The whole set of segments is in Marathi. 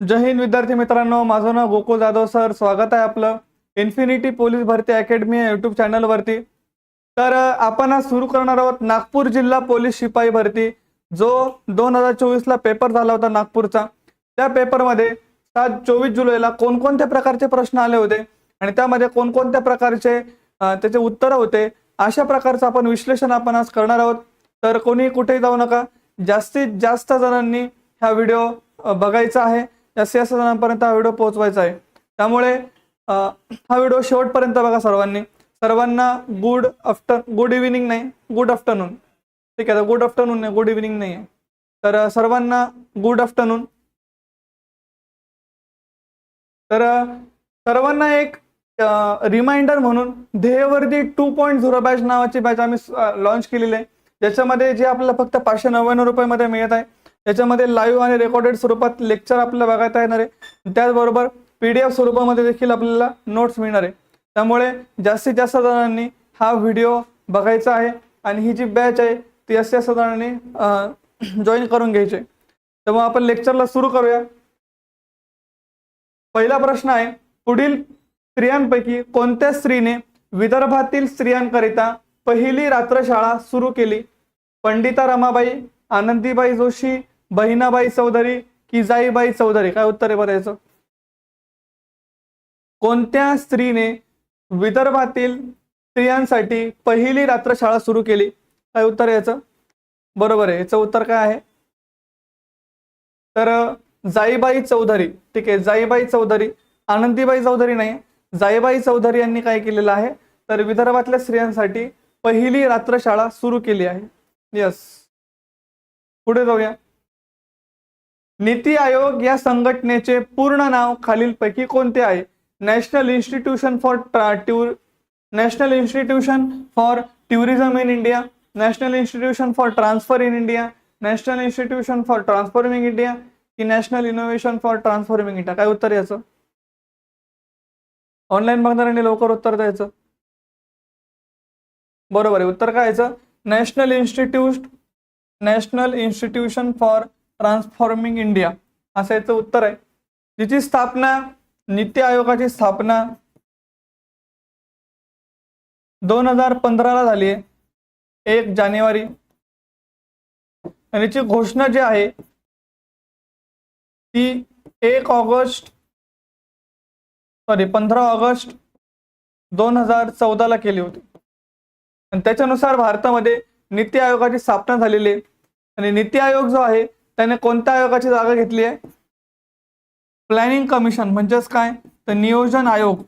जय हिंद विद्यार्थी मित्रांनो माझं नाव गोकुळ जाधव सर. स्वागत आहे आपलं इन्फिनिटी पोलीस भरती अकॅडमी या युट्यूब चॅनलवरती तर आपण आज सुरू करणार आहोत नागपूर जिल्हा पोलीस शिपाई भरती जो दोन हजार चोवीसला पेपर झाला होता नागपूरचा. त्या पेपरमध्ये सात चोवीस जुलैला कोणकोणत्या प्रकारचे प्रश्न आले होते आणि त्यामध्ये कोणकोणत्या प्रकारचे त्याचे उत्तरं होते अशा प्रकारचं आपण विश्लेषण आपण आज करणार आहोत. तर कोणी कुठेही जाऊ नका. जास्तीत जास्त जणांनी हा व्हिडिओ बघायचा आहे. जास्तीत जास्त जणांपर्यंत हा व्हिडिओ पोहोचवायचा आहे. त्यामुळे हा व्हिडिओ शेवटपर्यंत बघा सर्वांनी. सर्वांना गुड आफ्टर गुड इव्हिनिंग नाही गुड आफ्टरनून ठीक आहे गुड आफ्टरनून नाही गुड इव्हिनिंग नाही आहे तर सर्वांना गुड आफ्टरनून तर सर्वांना एक रिमाइंडर म्हणून ध्येयवर्दी टू पॉईंट झिरो बॅच नावाची बॅच आम्ही लॉन्च केलेली आहे. ज्याच्यामध्ये जे आपल्याला फक्त पाचशे नव्याण्णव रुपयामध्ये मिळत आहे. त्याच्यामध्ये लाईव्ह आणि रेकॉर्डेड स्वरूपात लेक्चर आपल्याला बघायला येणार आहे. त्याचबरोबर पी डी एफ स्वरूपामध्ये देखील आपल्याला नोट्स मिळणार आहे. त्यामुळे जास्तीत जास्त जणांनी हा व्हिडिओ बघायचा आहे आणि ही जी बॅच आहे ती जास्तीत जास्त जणांनी जॉईन करून घ्यायची तर मग आपण लेक्चरला सुरू करूया. पहिला प्रश्न आहे पुढील स्त्रियांपैकी कोणत्या स्त्रीने विदर्भातील स्त्रियांकरिता पहिली रात्रशाळा सुरू केली? पंडिता रमाबाई आनंदीबाई जोशी बहिणाबाई चौधरी की जाईबाई चौधरी? काय उत्तर आहे बरं याचं? कोणत्या स्त्रीने विदर्भातील स्त्रियांसाठी पहिली रात्रशाळा सुरू केली? काय उत्तर आहे याचं? बरोबर आहे. याचं उत्तर काय आहे? तर जाईबाई चौधरी. ठीक आहे. जाईबाई चौधरी. आनंदीबाई चौधरी नाही. जाईबाई चौधरी यांनी काय केलेलं आहे? तर विदर्भातल्या स्त्रियांसाठी पहिली रात्रशाळा सुरू केली आहे. यस पुढे जाऊया. नीती आयोग या संघटनेचे पूर्ण नाव खालीलपैकी कोणते आहे? National institution for tour national institution for tourism in India national institution for transfer in India national institution for transforming India की national innovation for transforming India काय उत्तर याचं? ऑनलाईन बघणाऱ्यांनी लवकर उत्तर द्यायचं. बरोबर आहे. उत्तर काय यायचं national institute national institution for transforming India असं याचं उत्तर आहे. जिची स्थापना नीती आयोगाची स्थापना दोन हजार पंधराला झाली आहे. एक जानेवारी. आणि याची घोषणा जी आहे ती एक ऑगस्ट सॉरी पंधरा ऑगस्ट दोन हजार चौदाला केली होती. आणि त्याच्यानुसार भारतामध्ये नीती आयोगाची स्थापना झालेली आहे. आणि नीती आयोग जो आहे त्याने कोणत्या आयोगाची जागा घेतली आहे? प्लॅनिंग कमिशन म्हणजेच काय? तर नियोजन आयोग.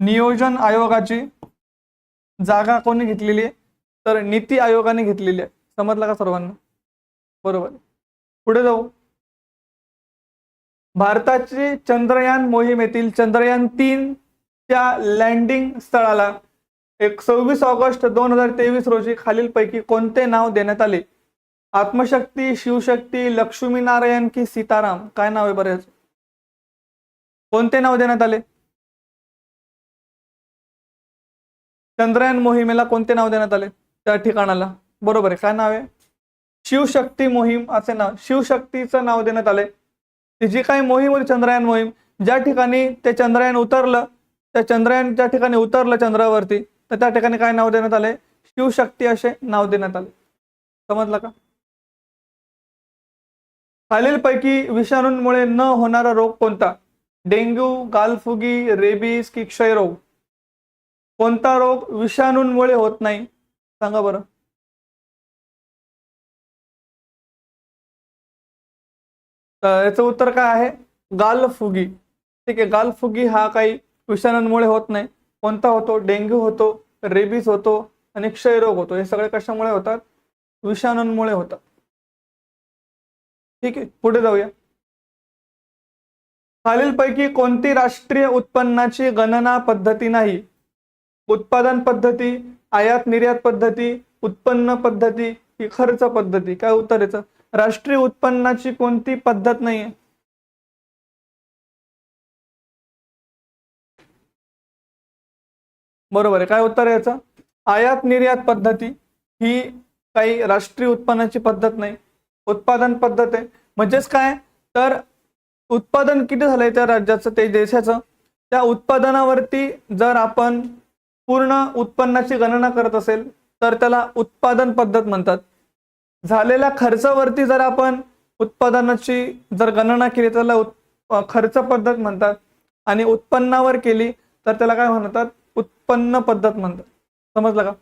नियोजन आयोगाची जागा कोणी घेतलेली आहे? तर नीती आयोगाने घेतलेली आहे. समजलं का सर्वांना? बरोबर. पुढे जाऊ. भारताची चंद्रयान मोहिमेतील चंद्रयान तीन च्या लँडिंग स्थळाला एक सव्वीस ऑगस्ट दोन हजार तेवीस रोजी खालीलपैकी कोणते नाव देण्यात आले? आत्मशक्ती शिवशक्ती लक्ष्मीनारायण की सीताराम? काय नाव आहे बरेच कोणते नाव देण्यात आले? चंद्रयान मोहिमेला कोणते नाव देण्यात आले? त्या ठिकाणाला. बरोबर आहे. काय नाव आहे? शिवशक्ती मोहीम असे नाव. शिवशक्तीचं नाव देण्यात आले ती जी काही मोहीम होती चंद्रयान मोहीम ज्या ठिकाणी ते चंद्रयान उतरलं त्या चंद्रयान ज्या ठिकाणी उतरलं चंद्रावरती तर त्या ठिकाणी काय नाव देण्यात आले शिवशक्ती असे नाव देण्यात आले समजलं का? खालीलपैकी विषाणूंमुळे न होणारा रोग कोणता? डेंग्यू गालफुगी रेबीज की क्षयरोग? कोणता रोग विषाणूंमुळे होत नाही? सांगा बरं. याचं उत्तर काय आहे? गालफुगी. ठीक आहे गालफुगी हा काही विषाणूंमुळे होत नाही. कोणता होतो? डेंग्यू होतो रेबीज होतो आणि क्षयरोग होतो. हे सगळे कशामुळे होतात? विषाणूंमुळे होतात. ठीक आहे पुढे जाऊया. खालीलपैकी कोणती राष्ट्रीय उत्पन्नाची गणना पद्धती नाही? उत्पादन पद्धती आयात निर्यात पद्धती उत्पन्न पद्धती ही खर्च पद्धती? काय उत्तर याचं? राष्ट्रीय उत्पन्नाची कोणती पद्धत नाहीये? बरोबर आहे काय उत्तर याचं? आयात निर्यात पद्धती ही काही राष्ट्रीय उत्पन्नाची पद्धत नाही. उत्पादन पद्धत आहे. म्हणजेच काय? तर उत्पादन किती झालंय त्या राज्याचं ते देशाचं? त्या उत्पादनावरती जर आपण पूर्ण उत्पन्नाची गणना करत असेल तर त्याला उत्पादन पद्धत म्हणतात. झालेल्या खर्चावरती जर आपण उत्पादनाची जर गणना केली त्याला उत् खर्च पद्धत म्हणतात. आणि उत्पन्नावर केली तर त्याला काय म्हणतात? उत्पन्न पद्धत म्हणतात. समजलं का?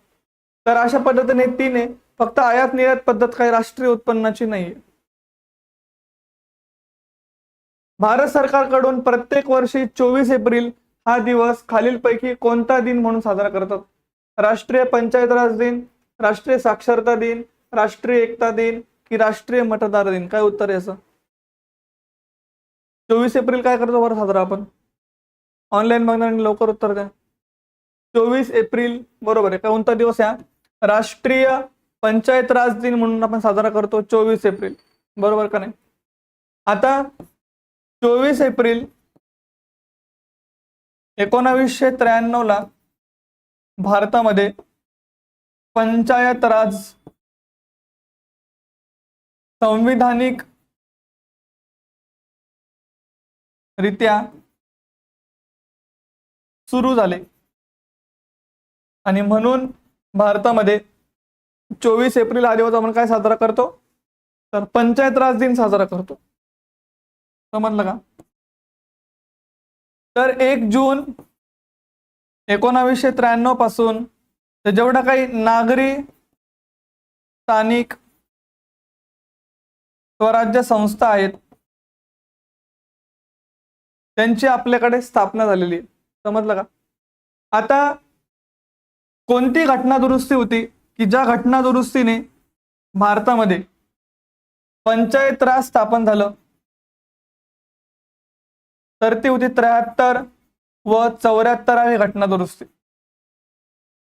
तर अशा पद्धतीने तीन आहे. फक्त आयात निर्यात पद्धत काही राष्ट्रीय उत्पन्नाची नाहीये. भारत सरकारकडून प्रत्येक वर्षी चोवीस एप्रिल हा दिवस खालीलपैकी कोणता दिन म्हणून साजरा करतात? राष्ट्रीय पंचायत राज दिन राष्ट्रीय साक्षरता दिन राष्ट्रीय एकता दिन की राष्ट्रीय मतदार दिन? काय उत्तर आहे याचं? चोवीस एप्रिल काय करतो बरं साजरा आपण? ऑनलाईन बघणार आणि लवकर उत्तर द्या. चोवीस एप्रिल बरोबर आहे. कोणता दिवस आहे राष्ट्रीय पंचायत राज दिन म्हणून आपण साजरा करतो चोवीस एप्रिल. बरोबर का नाही? आता चोवीस एप्रिल एकोणावीसशे त्र्याण्णव ला भारतामध्ये पंचायत राज संविधानिक रित्या सुरू झाले. आणि म्हणून भारतामध्ये चोवीस एप्रिल हा दिवस आपण काय साजरा करतो? तर पंचायत राज दिन साजरा करतो. समजलं का? तर एक जून एकोणावीसशे त्र्याण्णवपासून तर जेवढा काही नागरी स्थानिक स्वराज्य संस्था आहेत त्यांची आपल्याकडे स्थापना झालेली आहे. समजलं का? आता कोणती घटना दुरुस्ती होती? की ज्या घटना दुरुस्तीने भारतामध्ये पंचायत राज स्थापन झालं तर ती होती त्र्याहत्तर व चौऱ्याहत्तरावी घटना दुरुस्ती.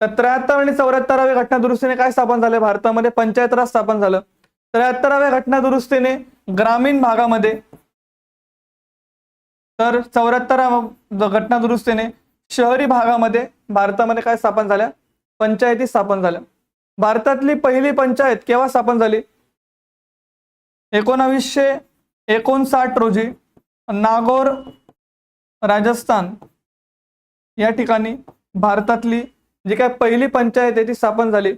तर त्र्याहत्तर आणि चौऱ्याहत्तराव्या घटना दुरुस्तीने काय स्थापन झाले? भारतामध्ये पंचायत राज स्थापन झालं. त्र्याहत्तराव्या घटना दुरुस्तीने ग्रामीण भागामध्ये तर चौऱ्याहत्तराव्या घटना दुरुस्तीने शहरी भागामध्ये भारतामध्ये काय स्थापन झाल्या पंचायती स्थापन झाल्या. भारतातली पहिली पंचायत केव्हा स्थापन झाली? एकोणावीसशे एकोणसाठ रोजी नागौर राजस्थान या ठिकाणी भारतातली जी काय पहिली पंचायत आहे ती स्थापन झाली.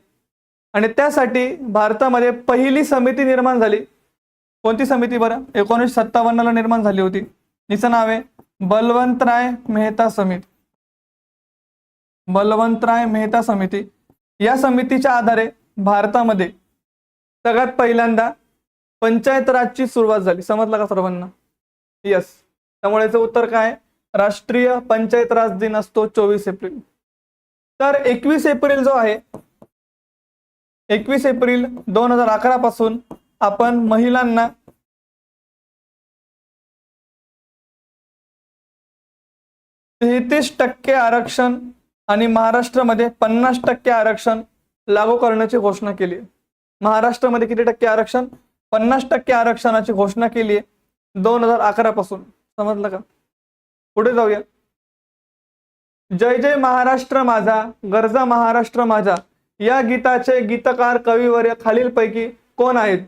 आणि त्यासाठी भारतामध्ये पहिली समिती निर्माण झाली. कोणती समिती बरं? एकोणीसशे सत्तावन्नला निर्माण झाली होती. तिचं नाव आहे बलवंतराय मेहता समिती. बलवंतराय मेहता समिती. या समितीच्या आधारे भारतामध्ये सगळ्यात पहिल्यांदा पंचायत राजची सुरुवात झाली. समजलं का सर्वांना? यस त्यामुळे याचं उत्तर काय? राष्ट्रीय पंचायत राज दिन असतो चोवीस एप्रिल. तर एकवीस एप्रिल जो आहे एकवीस एप्रिल दोन हजार अकरा पासून आपण महिलांना तेहतीस टक्के आरक्षण आणि महाराष्ट्रामध्ये पन्नास टक्के आरक्षण लागू करण्याची घोषणा केली आहे महाराष्ट्रामध्ये किती टक्के आरक्षण? पन्नास टक्के आरक्षणाची घोषणा केली आहे दोन हजार अकरा पासून. समजलं का? पुढे जाऊया. जय जय महाराष्ट्र माझा गरजा महाराष्ट्र माझा. या गीताचे गीतकार कविवर्य खालीलपैकी कोण आहेत?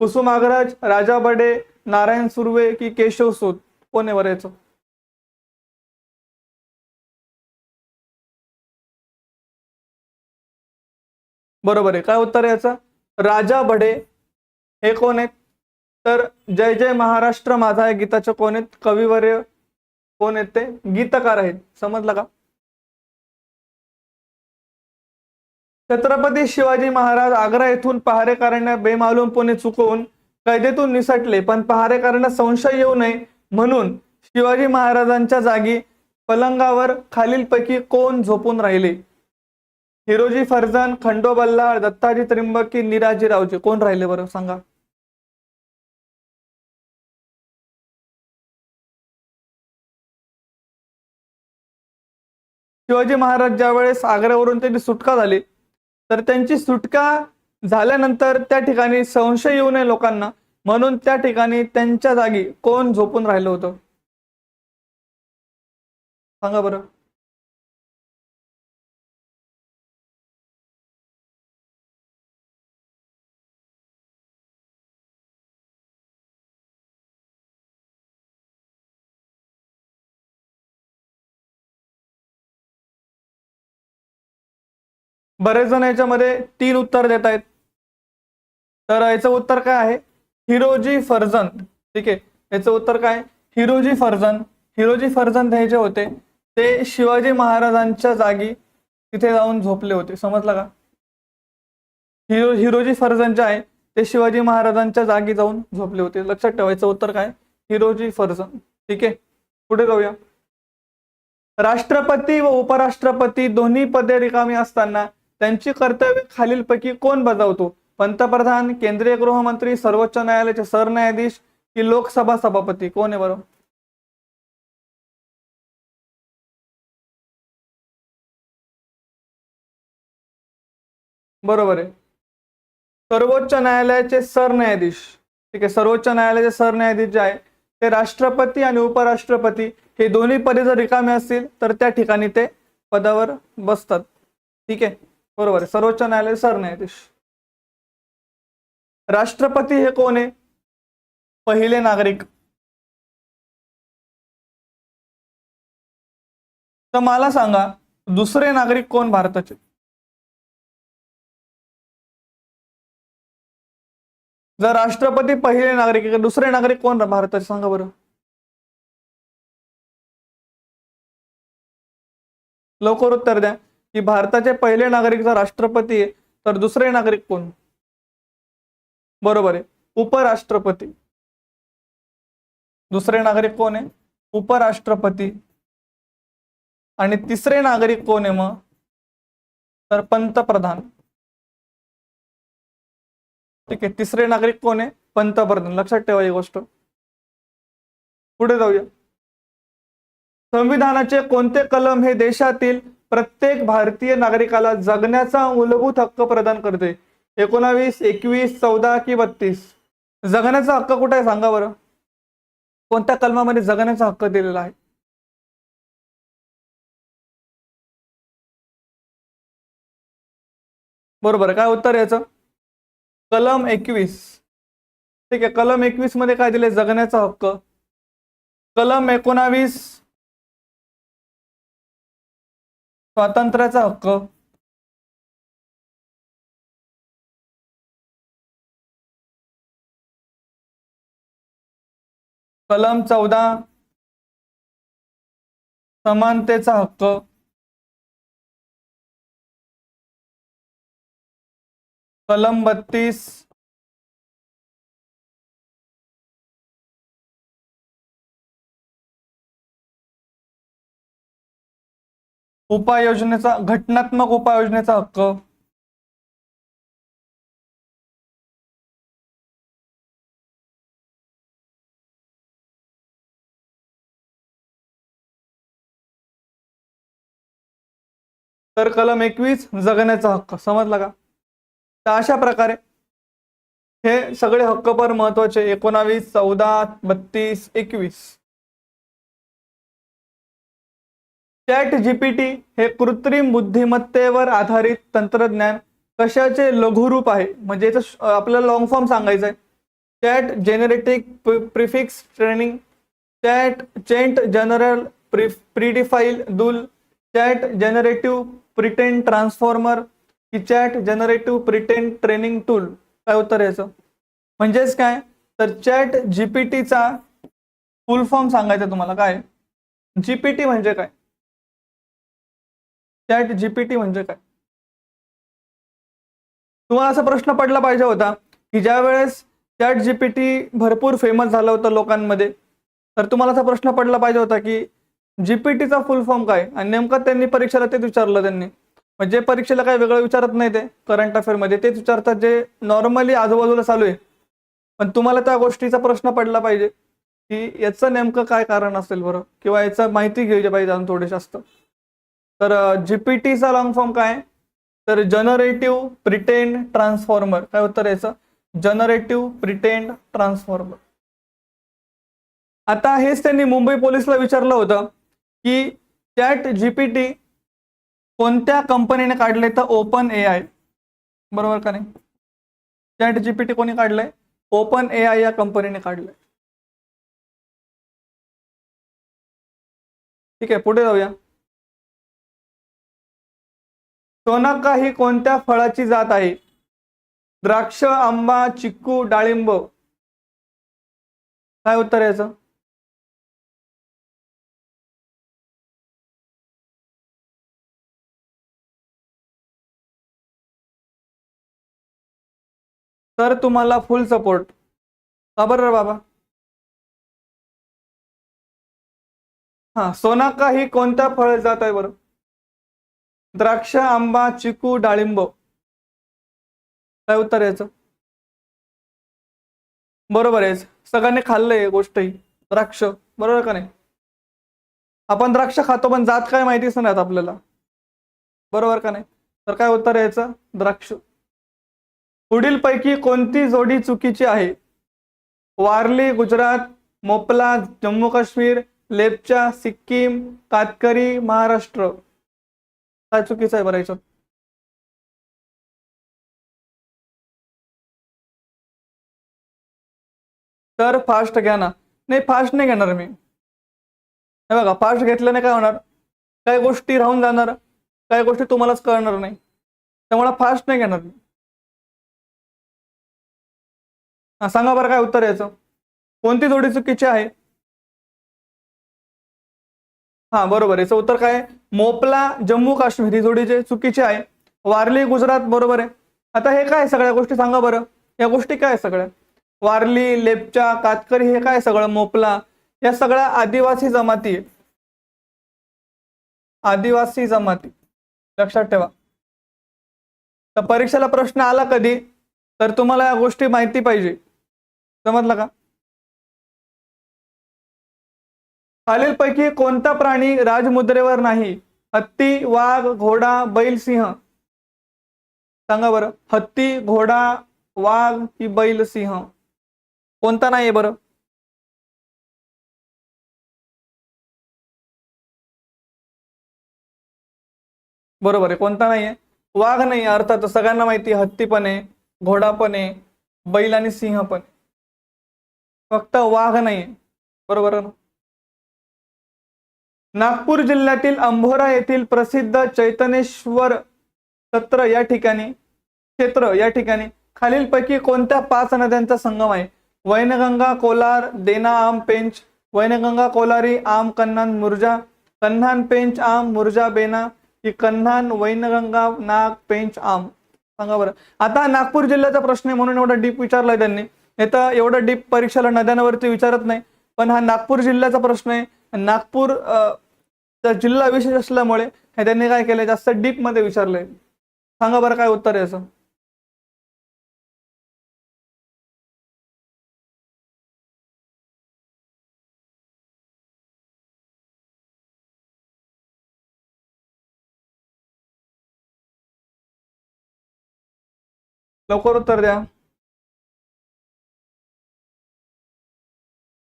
कुसुमाग्रज राजा बडे नारायण सुर्वे की केशव सूत? कोण आहे बरं बरोबर आहे. काय उत्तर याचं? राजा बडे हे कोण आहेत? तर जय जय महाराष्ट्र माझा या गीताचे कोण आहेत? कविवर्य कोण आहेत ते? गीतकार आहेत. समजलं का? छत्रपती शिवाजी महाराज आग्रा येथून पहारेकरांना बेमालूमपणे चुकवून कैदेतून निसटले पण पहारेकरांना संशय येऊ नये म्हणून शिवाजी महाराजांच्या जागी पलंगावर खालीलपैकी कोण झोपून राहिले? हिरोजी फर्जन खंडो बल्लाळ दत्ताजी त्रिंबकी की निराजी रावजी कोण राहिले बरं? सांगा. शिवाजी महाराज ज्या वेळेस आग्र्यावरून त्यांची सुटका झाली तर त्यांची सुटका झाल्यानंतर त्या ठिकाणी संशय येऊ नये लोकांना. म्हणून त्या ठिकाणी त्यांच्या जागी कोण झोपून राहिलं होतं? सांगा बरं. बरेच जण याच्यामध्ये तीन उत्तर देत आहेत. तर याचं उत्तर काय आहे? हिरोजी फर्जन ठीक आहे? याचं उत्तर काय हिरोजी फर्जन हिरोजी फर्जन हे जे होते ते शिवाजी महाराजांच्या जागी तिथे जाऊन झोपले होते. समजलं का? हिरो हिरोजी फर्जन जे आहे ते शिवाजी महाराजांच्या जागी जाऊन झोपले होते. लक्षात ठेवायचं उत्तर काय? हिरोजी फर्जन ठीक आहे? पुढे जाऊया. राष्ट्रपती व उपराष्ट्रपती दोन्ही पदे रिकामी असताना त्यांची कर्तव्य खालीलपैकी कोण बजावतो? पंतप्रधान केंद्रीय गृहमंत्री सर्वोच्च न्यायालयाचे सरन्यायाधीश की लोकसभा सभापती? कोण आहे बरोबर बरोबर आहे. सर्वोच्च न्यायालयाचे सरन्यायाधीश. ठीक आहे सर्वोच्च न्यायालयाचे सरन्यायाधीश जे आहे ते राष्ट्रपती आणि उपराष्ट्रपती हे दोन्ही पदे जर रिकामे असतील तर त्या ठिकाणी ते पदावर बसतात. ठीक आहे. बरोबर आहे. सर्वोच्च न्यायालय सरन्यायाधीश. राष्ट्रपती हे कोण आहे? पहिले नागरिक. तर मला सांगा दुसरे नागरिक कोण भारताचे? जर राष्ट्रपती पहिले नागरिक दुसरे नागरिक कोण भारताचे सांगा बरं. लवकर उत्तर द्या. की भारताचे पहिले नागरिक जर राष्ट्रपती आहे तर दुसरे नागरिक कोण? बरोबर आहे. उपराष्ट्रपती. दुसरे नागरिक कोण आहे? उपराष्ट्रपती. आणि तिसरे नागरिक कोण आहे मग? तर पंतप्रधान. ठीक आहे तिसरे नागरिक कोण आहे? पंतप्रधान. लक्षात ठेवा ही गोष्ट. पुढे जाऊया. संविधानाचे कोणते कलम हे देशातील प्रत्येक भारतीय नागरिकाला जगण्याचा मूलभूत हक्क प्रदान करते. एकोणावीस एकवीस चौदा कि बत्तीस. जगण्याचा हक्क कुठे आहे सांगा बरं? कोणत्या कलमामध्ये जगण्याचा हक्क दिलेला आहे? बरोबर काय उत्तर याचं? कलम एकवीस. ठीक आहे कलम एकवीसमध्ये काय दिले जगण्याचा हक्क. कलम एकोणावीस स्वातंत्र्याचा हक्क. कलम चौदा. समानतेचा हक्क. कलम बत्तीस. उपाययोजनेचा घटनात्मक उपाययोजनेचा हक्क. तर कलम एकवीस जगण्याचा हक्क. समजला का? तर अशा प्रकारे हे सगळे हक्क पर महत्त्वाचे. एकोणावीस चौदा बत्तीस एकवीस. चॅट जीपीटी हे कृत्रिम बुद्धिमत्तेवर आधारित तंत्रज्ञान कशाचे लघुरूप आहे? म्हणजे याचं आपल्याला लॉंग फॉर्म सांगायचं आहे chat generative prefix training chat chat general predefined tool chat generative pretrain transformer की chat generative pretrain training tool? काय उत्तर याचं? म्हणजेच काय? तर चॅट जीपीटीचा फुल फॉर्म सांगायचा तुम्हाला. काय? जीपीटी म्हणजे काय? चॅट जीपीटी म्हणजे काय? तुम्हाला असा प्रश्न पडला पाहिजे होता की ज्या वेळेस चॅट जीपीटी भरपूर फेमस झालं होतं लोकांमध्ये तर तुम्हाला असा प्रश्न पडला पाहिजे होता की जीपीटीचा फुल फॉर्म काय? आणि नेमकं त्यांनी परीक्षेला तेच विचारलं त्यांनी. म्हणजे परीक्षेला काही वेगळं विचारत नाही ते करंट अफेअरमध्ये तेच विचारतात जे नॉर्मली आजूबाजूला चालू आहे. पण तुम्हाला त्या गोष्टीचा प्रश्न पडला पाहिजे की याचं नेमकं काय कारण असेल बरं? किंवा याचं माहिती घ्यायची पाहिजे अजून थोडे जास्त तर जीपीटीचा लॉंग फॉर्म काय? तर जनरेटिव्ह प्रिटेंड ट्रान्सफॉर्मर काय उत्तर याचं? जनरेटिव्ह प्रिटेंड ट्रान्सफॉर्मर आता हेच त्यांनी मुंबई पोलीसला विचारलं होतं की चॅट जीपीटी कोणत्या कंपनीने काढले तर ओपन ए आय. बरोबर का नाही? चॅट जीपीटी कोणी काढलंय? ओपन ए आय या कंपनीने काढलंय. ठीक आहे पुढे जाऊया. सोनाका ही कोणत्या फळाची जात आहे? द्राक्ष आंबा चिक्कू डाळिंब. काय उत्तर आहे याचं? तर तुम्हाला फुल सपोर्ट. का बरं रे बाबा? हा सोनाका ही कोणत्या फळ जात आहे बरं? द्राक्ष आंबा चिकू डाळिंब. काय उत्तर याचं? बरोबर आहे. सगळ्यांनी खाल्लंय गोष्ट ही द्राक्ष. बरोबर का नाही? आपण द्राक्ष खातो पण जात काय माहितीच नाही आपल्याला. बरोबर का नाही? तर काय उत्तर यायचं? द्राक्ष. पुढील पैकी कोणती जोडी चुकीची आहे? वारली गुजरात मोपला जम्मू काश्मीर लेपचा सिक्कीम कातकरी महाराष्ट्र. काय चुकीचं आहे बरं याच्यात? तर फास्ट घ्या ना. नाही फास्ट नाही घेणार मी. नाही बघा फास्ट घेतल्याने काय होणार? काही गोष्टी राहून जाणार काही गोष्टी तुम्हालाच कळणार नाही. त्यामुळे फास्ट नाही घेणार मी. सांगा बरं काय उत्तर याचं. कोणती जोडी चुकीची आहे? हा बरोबर याचं उत्तर काय मोपला जम्मू काश्मीर ही जोडी जे चुकीची आहे. वारली गुजरात बरोबर आहे. आता हे काय सगळ्या गोष्टी? सांगा बरं. या गोष्टी काय आहे सगळ्या? वारली लेपचा कातकरी हे काय सगळं? मोपला. या सगळ्या आदिवासी जमाती आहे. आदिवासी जमाती. लक्षात ठेवा. तर परीक्षेला प्रश्न आला कधी? तर तुम्हाला या गोष्टी माहिती पाहिजे. समजलं का? खालीलपैकी कोणता प्राणी राजमुद्रेवर नाही? हत्ती वाघ घोडा बैल सिंह. सांगा बरं. हत्ती घोडा वाघ की बैल सिंह. कोणता नाही बरं? बरोबर आहे. कोणता नाहीये? वाघ नाही अर्थात सगळ्यांना माहिती आहे, हत्ती पण आहे घोडा पण आहे बैल आणि सिंह पण फक्त वाघ नाहीये बरोबर आहे ना? नागपूर जिल्ह्यातील अंभोरा येथील प्रसिद्ध चैतनेश्वर सत्र या ठिकाणी क्षेत्र या ठिकाणी खालीलपैकी कोणत्या पाच नद्यांचा संगम आहे? वैनगंगा कोलार देना आम पेंच वैनगंगा कोलारी आम कन्हान मुर्जा कन्हान पेंच आम मुर्जा बेना की कन्हान वैनगंगा नाग पेंच आम. सांगा बरं. आता नागपूर जिल्ह्याचा प्रश्न आहे म्हणून एवढा डीप विचारलाय त्यांनी. नाही तर एवढं डीप परीक्षेला नद्यांवरती विचारत नाही. पण हा नागपूर जिल्ह्याचा प्रश्न आहे. नागपूर तर जिल्हा विशेष असल्यामुळे हे त्यांनी काय केलंय? जास्त डीपमध्ये विचारलंय. सांगा बरं काय उत्तर आहे याचं. लवकर उत्तर द्या.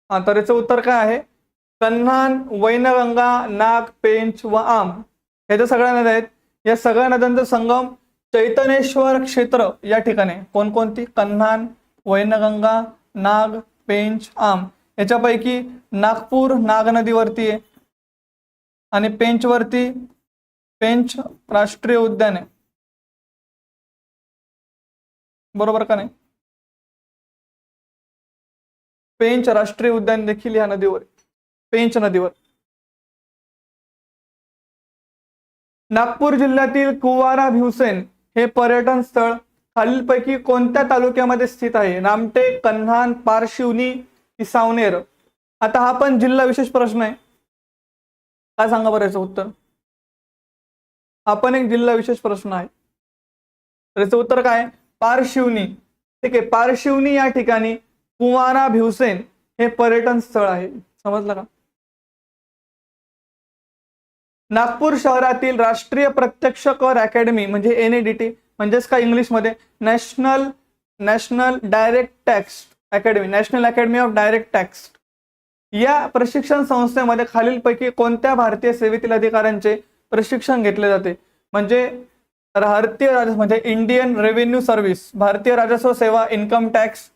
हा तर याचं उत्तर काय आहे? कन्हान वैनगंगा नाग पेंच व आम ह्याच्या सगळ्या नद्या आहेत या सगळ्या नद्यांचा संगम चैतनेश्वर क्षेत्र या ठिकाणी कोणकोणती? कन्हान वैनगंगा नाग पेंच आम. याच्यापैकी नागपूर नाग नदीवरती आहे आणि पेंचवरती पेंच राष्ट्रीय उद्यान आहे. बरोबर का नाही? पेंच राष्ट्रीय उद्यान देखील या नदीवर आहे. पेंच नदीवर. नागपूर जिल्ह्यातील कुवारा भिवसेन हे पर्यटन स्थळ खालीलपैकी कोणत्या तालुक्यामध्ये स्थित आहे? नामटेक कन्हान पारशिवनी की सावनेर? आता हा पण जिल्हा विशेष प्रश्न आहे. काय सांगा बरं याचं उत्तर? हा पण एक जिल्हा विशेष प्रश्न आहे. तर याचं उत्तर काय पारशिवनी. ठीक आहे पारशिवनी या ठिकाणी कुवारा भिवसेन हे पर्यटन स्थळ आहे. समजलं का? नागपूर शहरातील राष्ट्रीय प्रत्यक्ष कर अकॅडमी म्हणजे एन ए डी टी म्हणजेच काय इंग्लिशमध्ये? National national direct tax academy national academy of direct tax. या प्रशिक्षण संस्थेमध्ये खालीलपैकी कोणत्या भारतीय सेवेतील अधिकाऱ्यांचे प्रशिक्षण घेतले जाते? म्हणजे भारतीय राजस्व म्हणजे इंडियन रेव्हेन्यू सर्व्हिस भारतीय राजस्व सेवा इन्कम टॅक्स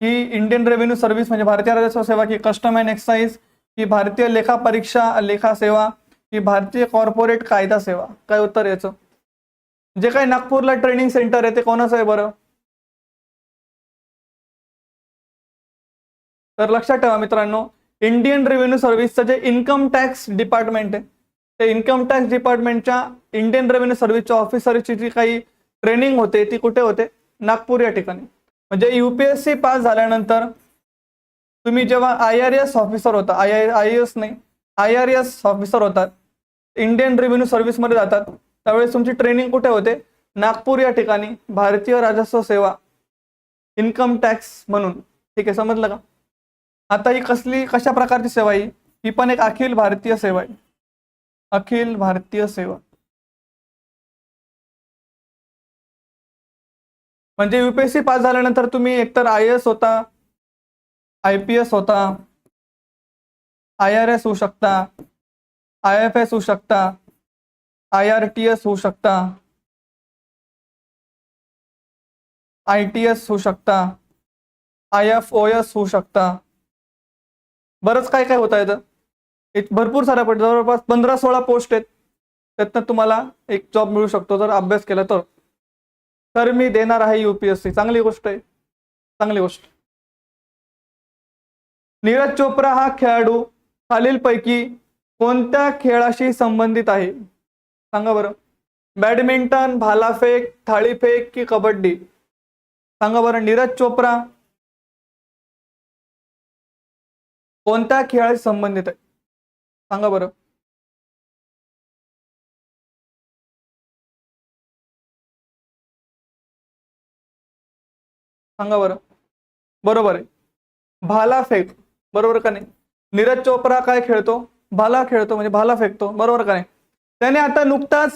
ही इंडियन रेव्हेन्यू सर्व्हिस म्हणजे भारतीय राजस्व सेवा की कस्टम अँड एक्साईज ही भारतीय लेखा परीक्षा लेखा सेवा की भारतीय कॉर्पोरेट कायदा सेवा. काय उत्तर याचं? जे काही नागपूरला ट्रेनिंग सेंटर आहे ते कोणाचं आहे बरं? तर लक्षात ठेवा मित्रांनो इंडियन रेव्हेन्यू सर्व्हिसचं जे इन्कम टॅक्स डिपार्टमेंट आहे ते इन्कम टॅक्स डिपार्टमेंटच्या इंडियन रेव्हेन्यू सर्व्हिसच्या ऑफिसरची जी काही ट्रेनिंग होते ती कुठे होते? नागपूर या ठिकाणी. म्हणजे युपीएससी पास झाल्यानंतर तुम्ही जेव्हा आय आर एस ऑफिसर होता आय आय आय एस नाही आय आर एस ऑफिसर होतात इंडियन रेव्हेन्यू सर्व्हिसमध्ये जातात. त्यावेळेस तुमची ट्रेनिंग कुठे होते? नागपूर या ठिकाणी भारतीय राजस्व सेवा इन्कम टॅक्स म्हणून. ठीक आहे समजलं का? आता ही कसली कशा प्रकारची सेवा आहे? ही? ही पण एक अखिल भारतीय सेवा आहे. अखिल भारतीय सेवा. म्हणजे युपीएससी पास झाल्यानंतर तुम्ही एकतर आय एस होता आय पी एस होता आय आर एस होऊ शकता आय एफ एस होऊ शकता आय आर टी एस होऊ शकता आय टी एस होऊ शकता आय एफ ओ एस होऊ शकता. बरंच काय काय होता येतं एक भरपूर साऱ्या पण जवळपास पंधरा सोळा पोस्ट आहेत. त्यातनं तुम्हाला एक जॉब मिळू शकतो जर अभ्यास केला तर. तर मी देणार आहे युपीएससी चांगली गोष्ट आहे. चांगली गोष्ट. नीरज चोप्रा हा खेळाडू खालीलपैकी कोणत्या खेळाशी संबंधित आहे? सांगा बरं. बॅडमिंटन भालाफेक थाळीफेक की कबड्डी? सांगा बरं. नीरज चोप्रा. कोणत्या खेळाशी संबंधित आहे? सांगा बरं. सांगा बरं. बरोबर आहे. भाला फेक बरोबर का नाही? नीरज चोप्रा काय खेळतो? भाला खेळतो म्हणजे भाला फेकतो. बरोबर का नाही? त्याने आता नुकताच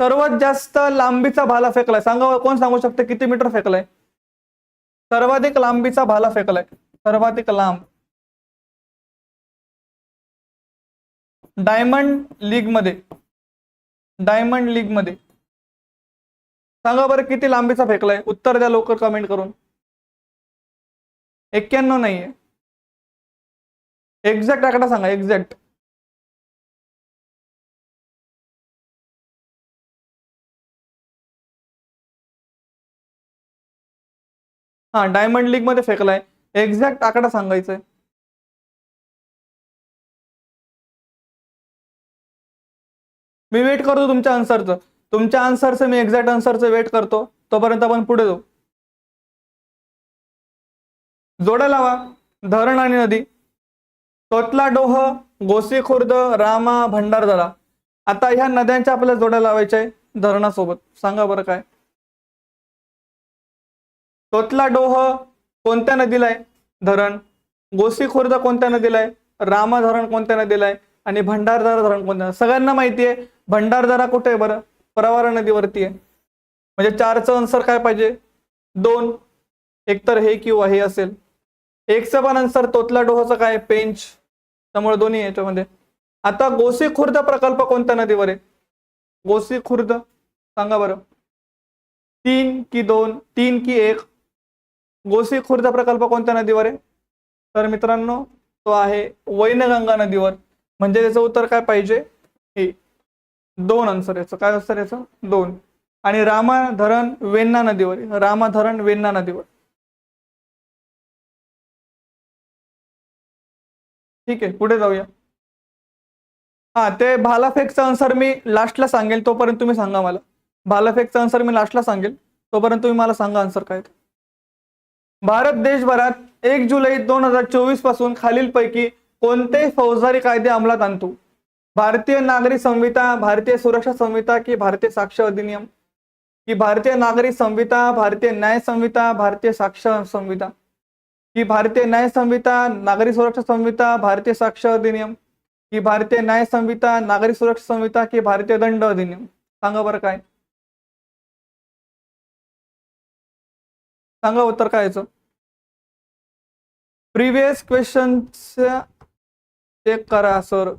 सर्वात जास्त लांबीचा भाला फेकलाय. सांगा कोण सांगू शकते किती मीटर फेकलाय? सर्वाधिक लांबीचा भाला फेकलाय. सर्वाधिक लांब. डायमंड लीगमध्ये डायमंड लीगमध्ये सांगा बरं किती लांबीचा फेकलाय? उत्तर द्या लवकर कमेंट करून. एक्क्याण्णव नाहीये. एक्झॅक्ट आकडा सांगा एक्झॅक्ट हा डायमंड लीगमध्ये फेकलाय. एक्झॅक्ट आकडा सांगायचा आहे मी वेट करतो तुमच्या आन्सरचं तुमच्या आन्सरचं मी एक्झॅक्ट आन्सरचं वेट करतो. तोपर्यंत आपण पुढे जाऊ. जोड्या लावा. धरण आणि नदी. तोतला डोह गोसी खुर्द रामा भंडारदरा. आता ह्या नद्यांच्या आपल्याला जोड्या लावायच्या आहे धरणासोबत. सांगा बरं काय. तोतला डोह कोणत्या नदीला आहे? धरण. गोसी खुर्द कोणत्या नदीला आहे? रामा धरण कोणत्या नदीला आहे? आणि भंडारदरा धरण कोणत्या सगळ्यांना माहिती आहे भंडारदरा कुठे आहे बरं? प्रवारा नदीवरती आहे. म्हणजे चारचं आन्सर काय पाहिजे? दोन. एकतर हे किंवा हे असेल. एकचं पण आन्सर तोतला डोहाचं काय? पेंच. त्यामुळे दोन्ही याच्यामध्ये. आता गोसी खुर्द प्रकल्प कोणत्या नदीवर आहे? गोसी खुर्द. सांगा बरं. तीन की दोन तीन की एक. गोसी खुर्द प्रकल्प कोणत्या नदीवर आहे? तर मित्रांनो तो आहे वैनगंगा नदीवर. म्हणजे त्याचं उत्तर काय पाहिजे? हे दोन आन्सर याचं. काय आन्सर याचं? दोन. आणि रामा धरण वेन्ना नदीवर रामा धरण वेन्ना नदीवर. ठीक आहे पुढे जाऊया. हा ते भालाफेकचा आन्सर मी लास्टला सांगेल तोपर्यंत तुम्ही सांगा मला. भालाफेकचा आन्सर मी लास्टला सांगेल तोपर्यंत तुम्ही मला सांगा आन्सर काय भारत देशभरात एक जुलै दोन हजार चोवीसपासून खालीलपैकी कोणते फौजदारी कायदे अंमलात आणतो? भारतीय नागरी संहिता भारतीय सुरक्षा संहिता की भारतीय साक्ष अधिनियम? की भारतीय नागरी संहिता भारतीय न्याय संहिता भारतीय साक्ष संहिता? की भारतीय न्याय संहिता नागरी सुरक्षा संहिता भारतीय साक्ष अधिनियम? की भारतीय न्याय संहिता नागरी सुरक्षा संहिता की भारतीय दंड अधिनियम? सांगा बरं काय. सांगा उत्तर काय याचं? प्रिव्हियस क्वेश्चन चेक करा सर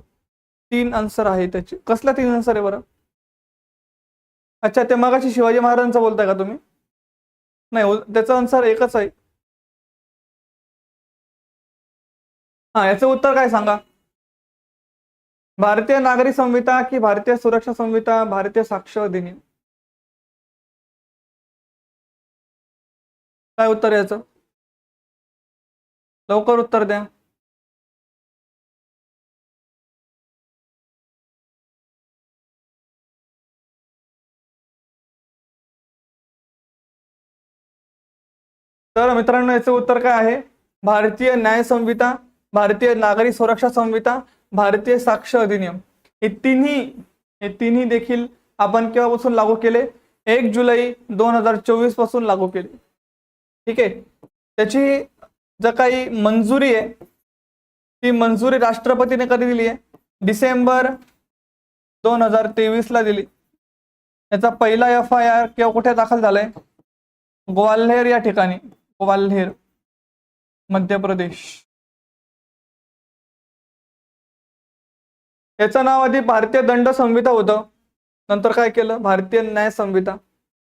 तीन आन्सर आहे त्याचे. कसला तीन आन्सर आहे बरं? अच्छा ते मगाशी शिवाजी महाराजांचं बोलताय का तुम्ही? नाही त्याचा आन्सर एकच आहे. हा याचं उत्तर काय सांगा? भारतीय नागरी संहिता की भारतीय सुरक्षा संहिता भारतीय साक्ष अधिनियम? काय उत्तर याचं लवकर उत्तर द्या. तर मित्रांनो याचं उत्तर काय आहे? भारतीय न्याय संहिता भारतीय नागरी सुरक्षा संहिता भारतीय साक्ष अधिनियम. हे तिन्ही हे तिन्ही देखील आपण केव्हापासून लागू केले? एक जुलै दोन हजार चोवीसपासून लागू केले. ठीक आहे? त्याची जर काही मंजुरी आहे ती मंजुरी राष्ट्रपतीने कधी दिली आहे? डिसेंबर दोन हजार तेवीसला दिली. त्याचा पहिला एफ आय आर किंवा कुठे दाखल झालाय? ग्वाल्हेर या ठिकाणी. ग्वाल्हेर मध्य प्रदेश. याचं नाव आधी भारतीय दंड संहिता होतं. नंतर काय केलं? भारतीय न्याय संहिता.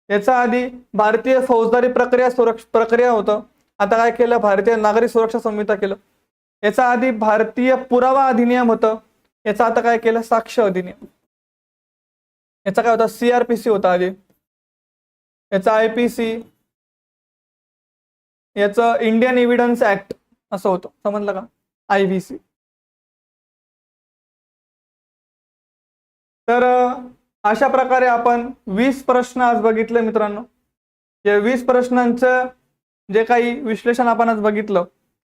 याच्या आधी भारतीय फौजदारी प्रक्रिया सुरक्ष प्रक्रिया होतं. आता काय केलं? भारतीय नागरी सुरक्षा संहिता केलं. याचा आधी भारतीय पुरावा अधिनियम होतं. याचा आता काय केलं? साक्ष अधिनियम. याचा काय होता? सीआरपीसी होता आधी. याचा आय पी सी याचं इंडियन एव्हिडन्स ऍक्ट असं होतं. समजलं का? आय व्ही सी तर अशा प्रकारे आपण वीस प्रश्न आज बघितले मित्रांनो. या वीस प्रश्नांचं जे काही विश्लेषण आपण आज बघितलं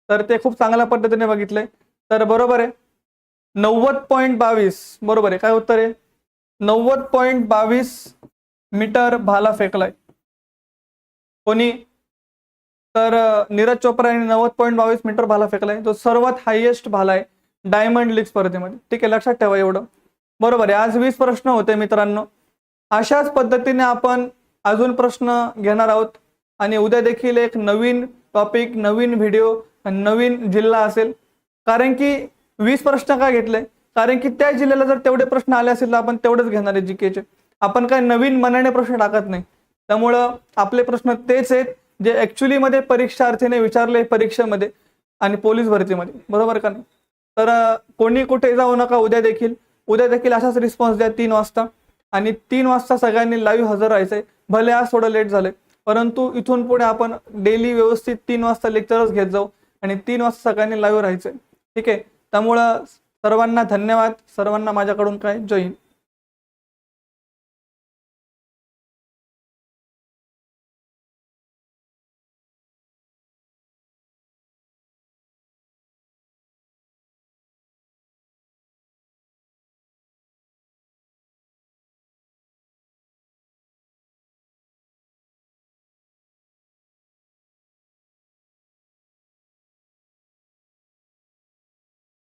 तर ते खूप चांगल्या पद्धतीने बघितले. तर बरोबर आहे. नव्वद पॉईंट बावीस बरोबर आहे. काय उत्तर आहे? नव्वद पॉईंट बावीस मीटर भाला फेकलाय. कोणी? तर नीरज चोप्रा यांनी नव्वद पॉईंट बावीस मीटर भाला फेकलाय. तो सर्वात हायेस्ट भाला आहे डायमंड लीग स्पर्धेमध्ये. ठीक आहे लक्षात ठेवा एवढं. बरोबर आहे. आज वीस प्रश्न होते मित्रांनो. अशाच पद्धतीने आपण अजून प्रश्न घेणार आहोत. आणि उद्या देखील एक नवीन टॉपिक नवीन व्हिडिओ नवीन जिल्हा असेल. कारण की वीस प्रश्न का घेतले? कारण की त्या जिल्ह्याला जर तेवढे प्रश्न आले असेल तर आपण तेवढेच घेणार आहे जीकेचे आपण काय नवीन मनाने प्रश्न टाकत नाही. त्यामुळं आपले प्रश्न तेच आहेत जे ॲक्च्युलीमध्ये परीक्षार्थीने विचारले परीक्षेमध्ये आणि पोलीस भरतीमध्ये. बरोबर का नाही? तर कोणी कुठे जाऊ नका उद्या देखील. उद्या देखील असाच रिस्पॉन्स द्या तीन वाजता. आणि तीन वाजता सगळ्यांनी लाईव्ह हजर राहायचंय. भले आज थोडं लेट झालंय परंतु इथून पुढे आपण डेली व्यवस्थित तीन वाजता लेक्चरच घेत जाऊ आणि तीन वाजता सगळ्यांनी लाईव्ह राहायचंय. ठीक आहे? त्यामुळं सर्वांना धन्यवाद. सर्वांना माझ्याकडून काय? जय हिंद.